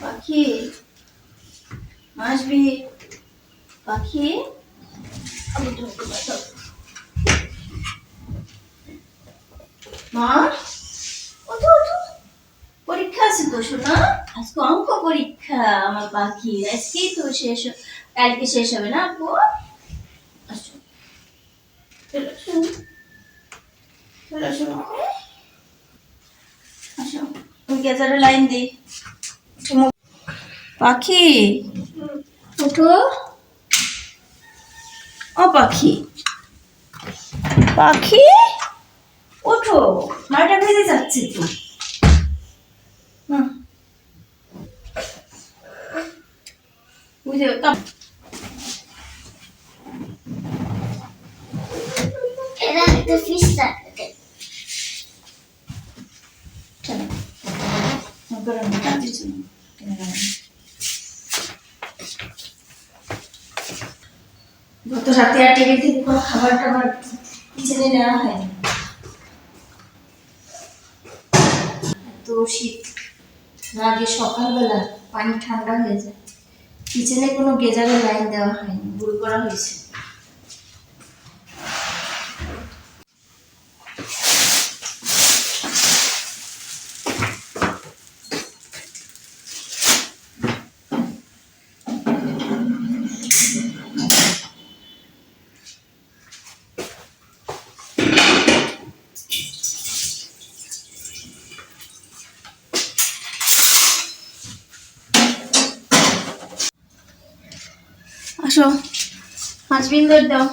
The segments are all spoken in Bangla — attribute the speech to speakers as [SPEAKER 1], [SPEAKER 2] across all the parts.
[SPEAKER 1] পাখি? পাখি? পরীক্ষা আছে তো শোনা আজকে অঙ্ক পরীক্ষা, আমার পাখি। আজকেই তো শেষ কালকে শেষ হবে না, আপু? আসো। গেজারে লাইন দি পাখি? ওঠো ও পাখি। পাখি? ওঠো নয়টা বেজে যাচ্ছে তো বুঝে
[SPEAKER 2] এটা একটা ফিশ থাকে
[SPEAKER 1] চলো গত রাতে আর টেবিল থেকে কোনো খাবার টাবার কিচেনে নেওয়া হয়নি। এত শীত আগে সকালবেলা পানি ঠান্ডা হয়ে যায়। কিচেনে কোনো গেজারের লাইন দেওয়া হয়নি, ভুল করা হয়েছে। আসো পাঁচ বিন্দর দাও।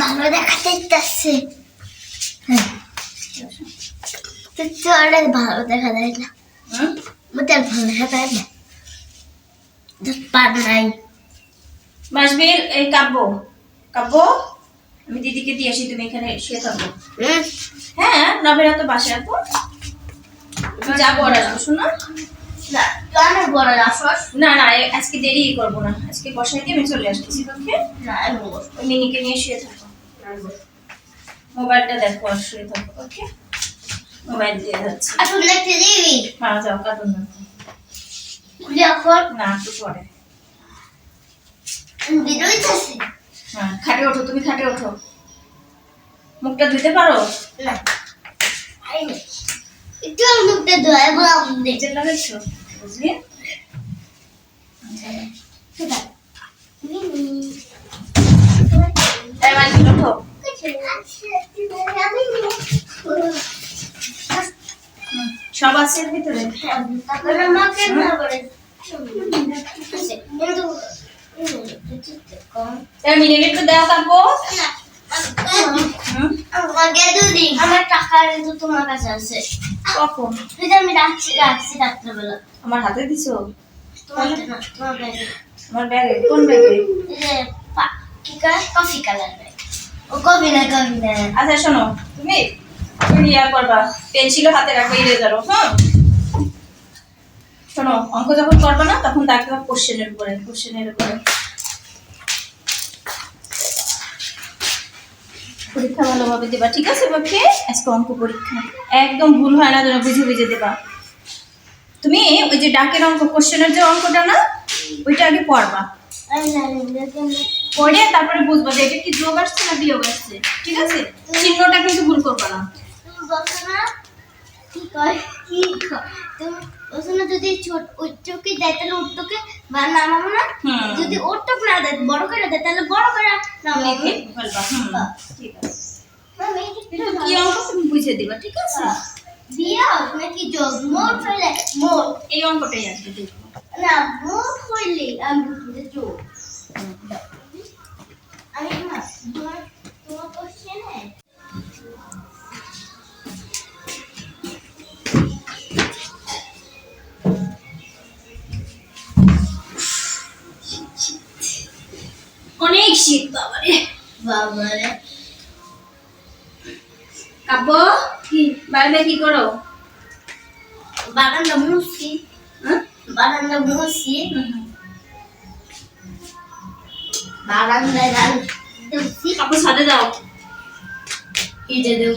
[SPEAKER 2] ভালো দেখাতে ইচ্ছাছে তো অনেক ভালো দেখা যায় না।
[SPEAKER 1] হুম?
[SPEAKER 2] মতো আর ভালো দেখা যায় না। জাস্ট পার নাই।
[SPEAKER 1] মাসবির এই কাব্য। কাব্য? আমি দিদিকে দিয়ে আসি তুমি এখানে শুয়ে থাকো। হ্যাঁ নবেরা তো বাসায় আপু যাব আর আসব শোনো।
[SPEAKER 2] না বড়
[SPEAKER 1] না আজকে দেরি করব না। আজকে বসাই দিয়ে আমি চলে আসতেছি ওই মিনিকে নিয়ে শুয়ে থাকো। মোবাইলটা দেখো আর শুয়ে থাকো ওকে? মোবাইল দিয়ে যাচ্ছে।
[SPEAKER 2] আসলে দিবি?
[SPEAKER 1] হ্যাঁ যাও কাটুন না
[SPEAKER 2] খুলে এখন
[SPEAKER 1] না একটু পরে। হ্যাঁ খাটে ওঠো তুমি খাটে ওঠো। মুখটা ধুতে পারো?
[SPEAKER 2] না একটু আর মুখটা ধোয়া বলাম
[SPEAKER 1] লাগাইছো বুঝলি? সব আছে ভিতরে? তাই মিনিট একটু হুম?
[SPEAKER 2] আমার টাকা কিন্তু তোমার কাছে আছে।
[SPEAKER 1] কখন?
[SPEAKER 2] তুই আমি রাখছি রাখছি রাত্রেবেলা।
[SPEAKER 1] আমার হাতে দিছো?
[SPEAKER 2] তোমার তোমার ব্যাগে।
[SPEAKER 1] আমার ব্যাগে কোন ব্যাগে?
[SPEAKER 2] এই যে পা- কি কালার? Coffee colour bag. ও না না।
[SPEAKER 1] আচ্ছা শোনো তুমি তুমি ইয়া করবা পেন্সিলও হাতে রাখো ইরেজারও হ্যাঁ? শোনো অঙ্ক যখন করবে না তখন দেখবে কোশ্চেনের উপরে কোশ্চেনের উপরে। পরীক্ষা ভালোভাবে দেবা, ঠিক আছে বাকি আজকে অঙ্ক পরীক্ষা। একদম ভুল হয় না যেন বুঝে বুঝে দেবা। তুমি ওই যে ডাকের অঙ্ক, কোশ্চেনের যে অঙ্কটা না, ওইটা আগে পড়বা। পড়ে তারপরে বুঝবা যে এটা কি যোগ আসছে না বিয়োগ আসছে, ঠিক আছে? চিহ্নটা কিন্তু ভুল করবা না।
[SPEAKER 2] কি কয়, কি তুমি বলছো না যদি ছোট উচ্চকে দেয় তাহলে উত্তকে বা নামাবো না। যদি ওটক না দেয় বড় করে দেয় তাহলে বড় করে নামাবো।
[SPEAKER 1] ঠিক আছে। কি অঙ্ক? তুমি বুঝে দিবা ঠিক আছে?
[SPEAKER 2] বিয়োগ নাকি যোগ? মোট হইলে মোট।
[SPEAKER 1] এই অঙ্কটাই আসবে দেখব।
[SPEAKER 2] না মোট হইলে আমি যোগ। আমি না
[SPEAKER 1] বাবারে। কাব্য কি? বাইরে কি করো?
[SPEAKER 2] বারান্দা মুছি।
[SPEAKER 1] বারান্দা
[SPEAKER 2] বাগানটা মুছি। বারান্দায় দেবছি
[SPEAKER 1] আপু সাথে যাও।
[SPEAKER 2] ইটে দেব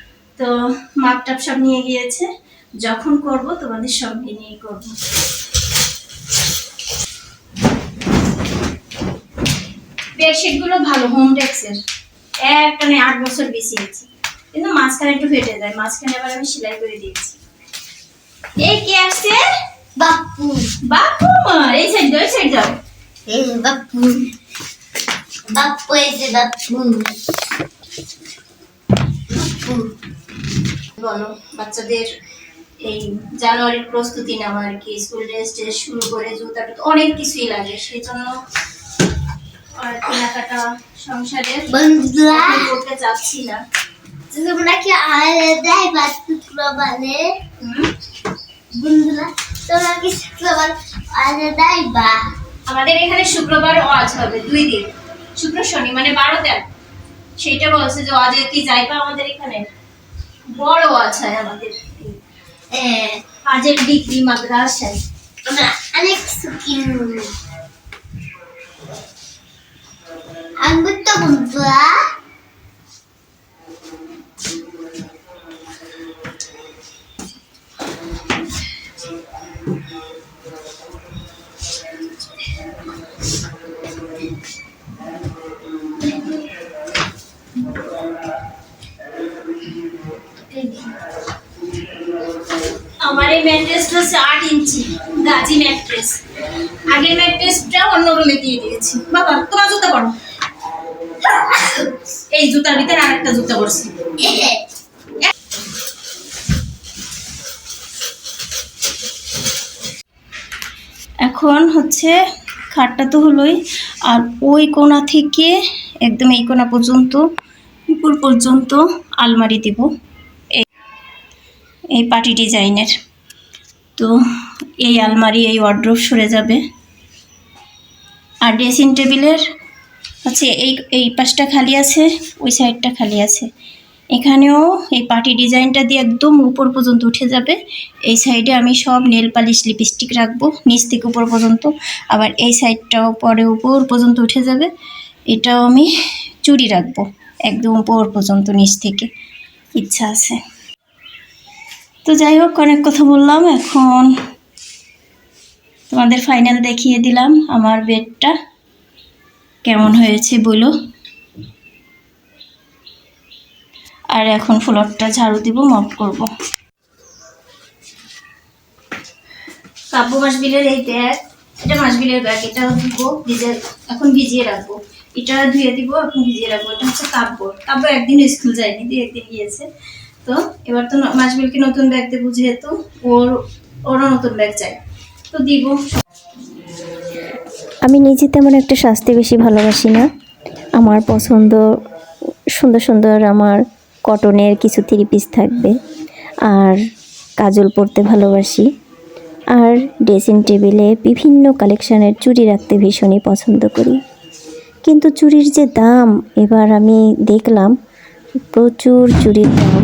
[SPEAKER 1] তো মাপ টাপ সব নিয়ে গিয়েছে। যখন করব তোমাদের সঙ্গে নিয়ে করব। বেডশিটগুলো ভালো হোম ডেক্সের একটানে আট বছর বেশি আছে কিন্তু মাঝখানে একটু ফেটে যায় মাঝখানে আবার আমি সেলাই করে দিয়েছি। এই কে আসছে?
[SPEAKER 2] বাপু
[SPEAKER 1] বাপু এই সাইড দাও এই সাইড দাও।
[SPEAKER 2] এই বাপু বাপু এই যে বাপু বাপু
[SPEAKER 1] বলো বাচ্চাদের এই জানুয়ারির প্রস্তুতি নেওয়া আর কি স্কুল ড্রেস ট্রেস শুরু করে জুতা অনেক কিছুই লাগে সেই জন্য আর কেনাকাটা সংসারে
[SPEAKER 2] বন্ধুরা
[SPEAKER 1] করতে চাচ্ছি না।
[SPEAKER 2] তোমরা কি আলাদাই বাদ শুক্রবারে বন্ধুরা তোমরা কি শুক্রবার আলাদাই বা?
[SPEAKER 1] আমাদের এখানে শুক্রবার ওয়াজ হবে দুই দিন। শুক্র শনি মানে বারো তেরো। সেইটা বলছে যে ওয়াজে কি যাইবা আমাদের এখানে? বড় হয় আমাদের। আজের ডিগ্রি মাদ্রাসায়
[SPEAKER 2] আমরা অনেক সুখী আনব তো বন্ধুরা
[SPEAKER 1] আমার এই ম্যাট্রেসটা হচ্ছে আট ইঞ্চি। গাজি ম্যাট্রেস। আগের ম্যাট্রেসটা অন্য রুমে দিয়ে দিয়েছি। বাবা, তোমার জুতা পড়ো এই জুতার ভিতরে আরেকটা জুতা পড়ছি এখন হচ্ছে খাটটা তো হলোই, আর ওই কোণা থেকে একদম এই কোণা পর্যন্ত, উপর পর্যন্ত আলমারি দিব। এই পার্টি ডিজাইনের। তো এই আলমারি, এই ওয়ার্ড্রোব সরে যাবে। আর ড্রেসিং টেবিলের হচ্ছে এই এই পাশটা খালি আছে, ওই সাইডটা খালি আছে। এখানেও এই পার্টি ডিজাইনটা দিয়ে একদম উপর পর্যন্ত উঠে যাবে। এই সাইডে আমি সব নেল পালিশ লিপস্টিক রাখব, নিচ থেকে উপর পর্যন্ত। আবার এই সাইডটাও পরে উপর পর্যন্ত উঠে যাবে। এটাও আমি চুড়ি রাখব, একদম উপর পর্যন্ত, নিচ থেকে। ইচ্ছা আছে। তো যাই হোক, অনেক কথা বললাম। এখন তোমাদের ফাইনাল দেখিয়ে দিলাম আমার বেডটা কেমন হয়েছে বলো। আর এখন ফ্লোরটা ঝাড়ু দিব মপ করব। কাব্য মাসবিলের এই ব্যাগ এটা মাসবিলের ব্যাগ এটা দিব, ভিজে, এখন ভিজিয়ে রাখব। এটা ধুয়ে দিব, এখন ভিজিয়ে রাখব। এটা হচ্ছে কাব্য কাব্য একদিন স্কুল যায়নি দিয়ে একদিন গিয়েছে। তো, এবার তো মাসবিলকে নতুন ব্যাগ দেবো যেহেতু, ওর, ওরও নতুন ব্যাগ চাই। তো দিব।
[SPEAKER 3] আমি নিজে তেমন একটা সাজতে বেশি ভালোবাসি না। আমার পছন্দ, সুন্দর সুন্দর আমার কটনের কিছু থ্রি পিস থাকবে। আর কাজল পরতে ভালোবাসি। আর ড্রেসিং টেবিলে বিভিন্ন কালেকশানের চুড়ি রাখতে ভীষণই পছন্দ করি। কিন্তু চুড়ির যে দাম, এবার আমি দেখলাম প্রচুর চুড়ির দাম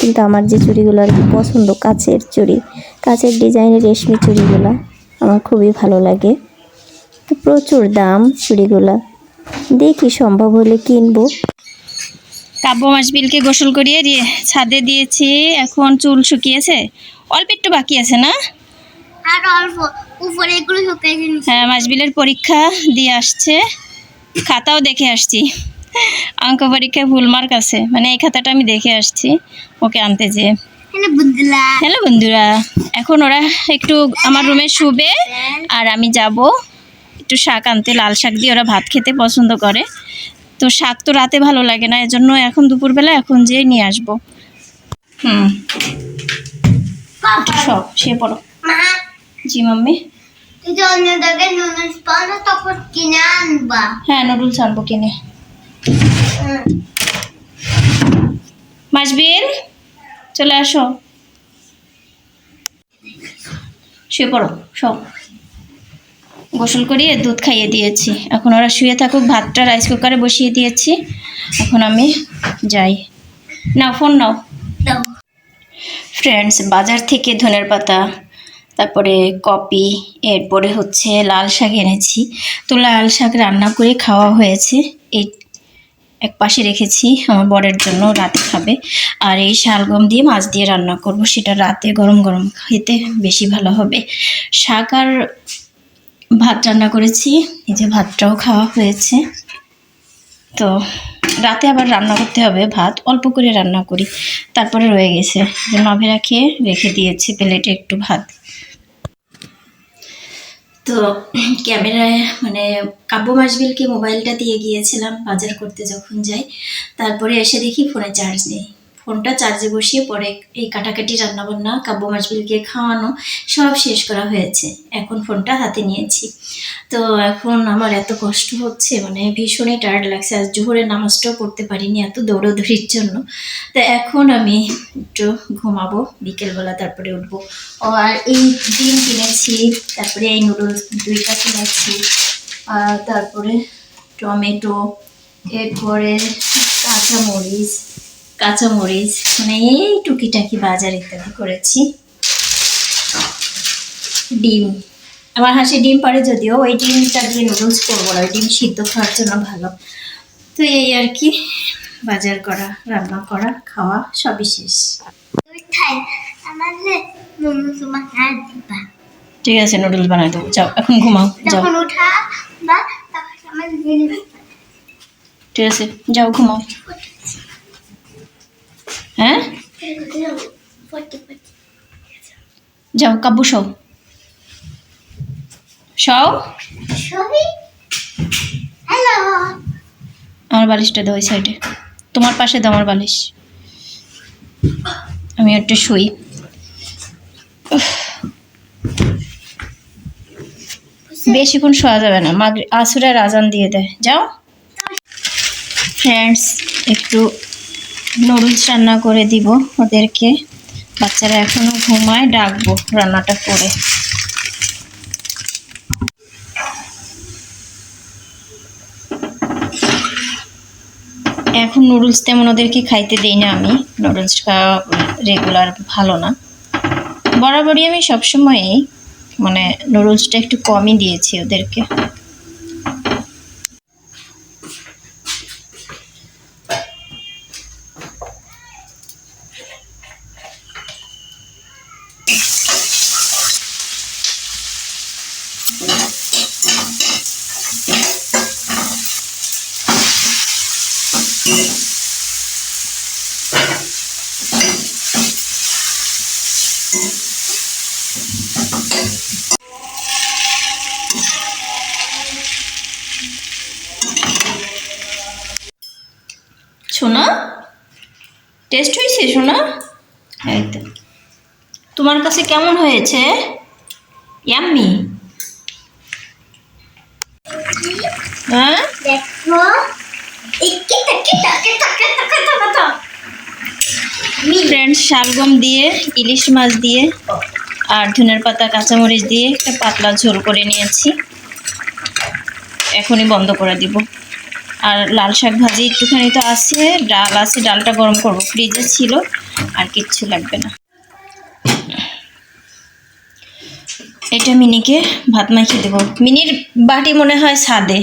[SPEAKER 3] কিন্তু আমার যে চুড়িগুলো আর কি পছন্দ কাচের চুড়ি কাচের ডিজাইনের রেশমি চুড়িগুলো আমার খুবই ভালো লাগে। তো প্রচুর দাম চুড়িগুলা। দেখি সম্ভব হলে কিনবো।
[SPEAKER 1] কাব্য মাসবিলকে গোসল করিয়ে দিয়ে ছাদে দিয়েছি এখন চুল শুকিয়েছে। অল্প একটু বাকি আছে না?
[SPEAKER 2] আর অল্প উপরে এগুলো শুকাইছে
[SPEAKER 1] হ্যাঁ মাসবিলের পরীক্ষা দিয়ে আসছে। খাতাও দেখে আসছি। অঙ্ক পরীক্ষায় ভুল মার্ক আছে। মানে এই খাতাটা আমি দেখে আসছি। ওকে আনতে যেয়ে।
[SPEAKER 2] হ্যালো
[SPEAKER 1] বন্ধুরা। এখন ওরা একটু আমার রুমে শুবে আর আমি যাব একটু শাক আনতে। লাল শাক দিয়ে ওরা ভাত খেতে পছন্দ করে। তো শাক তো রাতে ভালো লাগে না এজন্য এখন দুপুরবেলা এখন যেয়ে নিয়ে আসব। হুম। সব সে পড়ো। জি মাম্মি। হ্যাঁ নুডলস আনব কিনে।
[SPEAKER 2] হুম।
[SPEAKER 1] চলে আসো। শুয়ে পড়ো সব গোসল করিয়ে দুধ খাইয়ে দিয়েছি। এখন ওরা শুয়ে থাকুক ভাতটা রাইস কুকারে বসিয়ে দিয়েছি। এখন আমি যাই। না ফোন নাও। ফ্রেন্ডস বাজার থেকে ধনের পাতা তারপরে কপি এরপরে হচ্ছে লাল শাক এনেছি। তো লাল শাক রান্না করে খাওয়া হয়েছে। এক পাশে রেখেছি, আমার বরের জন্য রাতে খাবে। আর এই শালগম দিয়ে মাছ দিয়ে রান্না করব, সেটা রাতে গরম গরম খেতে বেশি ভালো হবে। শাক আর ভাত রান্না করেছি, এই যে ভাতটাও খাওয়া হয়েছে। তো রাতে আবার রান্না করতে হবে, ভাত অল্প করে রান্না করি। তারপরে রয়ে গেছে। যে নভেরা খেয়ে রেখে দিয়েছি প্লেটে একটু ভাত। তো ক্যামেরায় মানে কাব্য মাসবিলকে মোবাইলটা দিয়ে গিয়েছিলাম বাজার করতে যখন যাই, তারপরে এসে দেখি ফোনে চার্জ নেই। ফোনটা চার্জে বসিয়ে পরে এই কাটাকাটি রান্নাবান্না, কাব্য মাসবিলকে খাওয়ানো, সব শেষ করা হয়েছে। এখন ফোনটা হাতে নিয়েছি। তো এখন আমার এত কষ্ট হচ্ছে মানে ভীষণই টায়ার্ড লাগছে। আজ জোহরের নামাজটাও পড়তে পারিনি এত দৌড়োদৌড়ির জন্য। তো এখন আমি একটু ঘুমাবো, বিকেলবেলা তারপরে উঠবো। ও আর এই ডিম কিনেছি, তারপরে এই নুডলস দুইটা কিনেছি। তারপরে টমেটো, এরপরে কাঁচামরিচ কাঁচামরিচ মানে এই টুকিটাকি বাজার ইত্যাদি করেছি। ডিম। আমার হাসি ডিম পারে যদিও ওই ডিমটা দিয়ে নুডলস করব না ওই ডিম সিদ্ধ খাওয়ার জন্য ভালো। তো এই আর কি বাজার করা রান্না করা খাওয়া সবই শেষ। ঠিক আছে নুডলস বানাই দেবো। যাও এখন ঘুমাও যাও। ঠিক আছে যাও ঘুমাও। হ্যাঁ? যাও সব
[SPEAKER 2] ছবি হ্যালো
[SPEAKER 1] আমার বালিশটা দাও ওই সাইডে। তোমার পাশে দাও আমার বালিশ। আমি একটু শুই। বেশিক্ষণ শোয়া যাবে না। মাগ আসুরের আজান দিয়ে দেয়। যাও। ফ্রেন্ডস একটু নুডলস রান্না করে দিব ওদেরকে। বাচ্চারা এখনও ঘুমায়, ডাকবো রান্নাটা করে এখন নুডলস তেমন ওদেরকে খাইতে দেই না আমি। নুডলস খাওয়া রেগুলার ভালো না। বরাবরই আমি সবসময়ই মানে নুডলসটা একটু কমই দিয়েছি ওদেরকে। সোনা টেস্ট হয়েছে সোনা তো। তোমার কাছে কেমন হয়েছে? ইয়াম্মি হ্যাঁ?
[SPEAKER 2] দেখো।
[SPEAKER 1] ফ্রেন্ডস শালগম দিয়ে ইলিশ মাছ দিয়ে আর ধনের পাতা কাঁচামরিচ দিয়ে একটা পাতলা ঝোল করে নিয়েছি। এখনই বন্ধ করে দিব। আর লাল শাক ভাজি একটুখানি তো আছে, ডাল আছে, ডালটা গরম করব। ফ্রিজে ছিল, আর কিচ্ছু লাগবে না। এটা মিনিকে ভাত মাখিয়ে দেবো। মিনির বাটি মনে হয় সাদে